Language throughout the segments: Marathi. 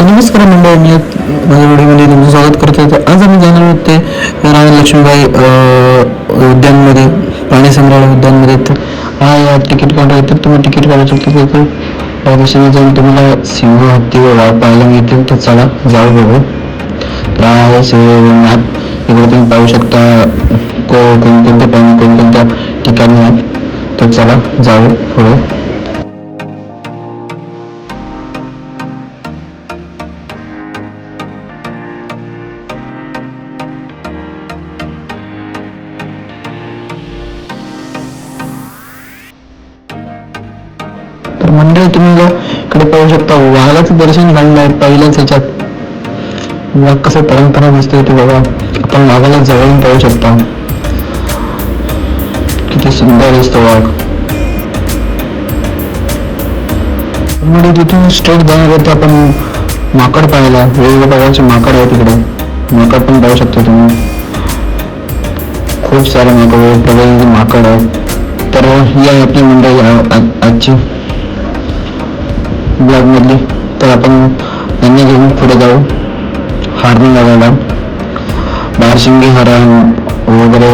तर नमस्कार मंडळी मी माझ्या व्हिडिओमध्ये तुमचं स्वागत करतो तर आज आम्ही जाणार आहोत ते राणी लक्ष्मीबाई उद्यानमध्ये प्राणी संग्रहालय उद्यानमध्ये. तर हा या तिकीट काढा तर तुम्ही तिकीट काढू शकता तर या जाऊन तुम्हाला सिंह हत्ती व वाघ पाहायला मिळतील. तर चला जाऊ बघू. तर हा आहे सिंह मॅप इकडे तुम्ही पाहू शकता को कोणकोणत्या प्राणी कोणकोणत्या ठिकाणी आहेत तर चला जाऊ पुढे. तर तुम्ही इकडे पाहू शकता वाघाचं दर्शन घडलं आहे पहिल्याच ह्याच्यात वाघ कसं परंपरा दिसतोय ते बघा. आपण वाघाला जवळून पाहू शकता. किती सुंदर दिसतो वाघ. म्हणजे तिथून स्ट्रेट जाणार होतं आपण माकड पाहायला. वेगवेगळ्या प्रकारचे माकड आहे तिकडे माकड पण पाहू शकता तुम्ही. खूप सारे माकड वेगवेगळे माकड आहेत. तर ही आहे आपली मंडळी आजची ब्लॉगमधली तर आपण त्यांना घेऊन पुढे जाऊ. हार्दिंग लागायला बारशिंगी हरण वगैरे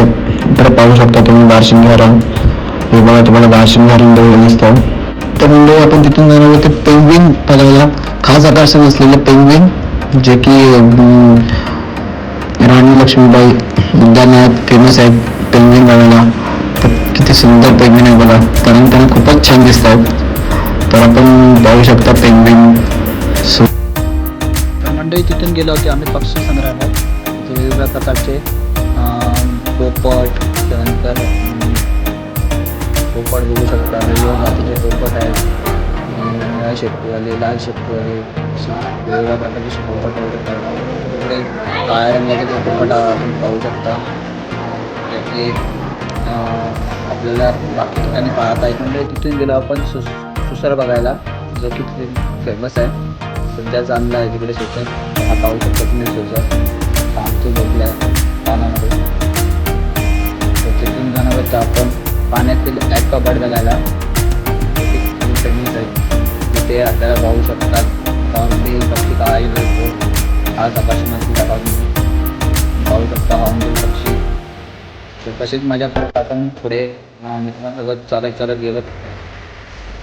इकडे पाहू शकता तुम्ही बारशिंगी हरण. हे बघा तुम्हाला बारशिंगी हरण जवळ दिसतं तर म्हणजे आपण तिथून जाणार होते पेंग्विन बघायला खास आकर्षण असलेलं पेंग्विन जे की राणी लक्ष्मीबाई उद्यानात फेमस आहेत. पेंग्विन बघायला. तर किती सुंदर पेंग्विन आहे बघा. कारण त्यांना खूपच छान दिसत आहेत तर आपण पाहू शकता पेंग्विन मंडळी तिथून गेलो होते आम्ही पक्षी संग्रहालयात वेगवेगळ्या प्रकारचे पोपट त्यानंतर पोपट बघू शकता वेगवेगळ्या मातीचे पोपट आहेत. अं, निळ्या शेपटीवाले लाल शेपटीवाले असे वेगवेगळ्या प्रकारचे पोपट वगैरे तिकडे काळ्या रंगाचे पोपट आपण पाहू शकता. त्याचे आपल्याला बाकी ठिकाणी पाहता येत म्हणजे तिथून गेलो आपण सुस सुसर बघायला जो की फेमस आहे. सध्या चांगला आहे तिकडे सुसर हा पाहू शकता तुम्ही सुसर आमचं झोपल्या पाण्यामध्ये. तर तिथून जाणार तर आपण पाण्यातील ॲक्वागार्ड बघायला फेमस आहे. तिथे आपल्याला पाहू शकतात हॉर्नबिल पक्षी काय जातो आज आकाशमाती पाहू शकता हॉर्नबिल म्हणजे पक्षी. तर तशीच मजा करत पुढे मित्रांसोबत चालत चालत गेलं.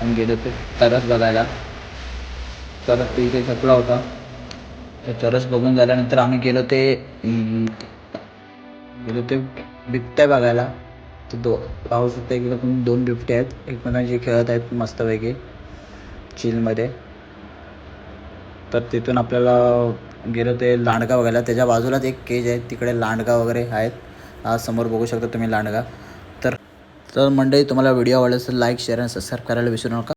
आपण गेलो ते तरस बघायला. तरस ते इथे थकला होता. तर तरस बघून झाल्यानंतर आम्ही गेलो ते गेलो ते बिबट्या बघायला. तर दो पाहू होता इकडे पण दोन बिबटे आहेत. एकमेकांशी खेळत आहेत मस्तपैकी चिलमध्ये तर तिथून आपल्याला गेलो ते लांडगा बघायला. त्याच्या बाजूलाच एक केज आहे. तिकडे लांडगा वगैरे आहेत. आज समोर बघू शकता तुम्ही लांडगा. तर मंडळी तुम्हाला व्हिडिओ आवडला असेल लाईक शेअर आणि सबस्क्राईब करायला विसरू नका.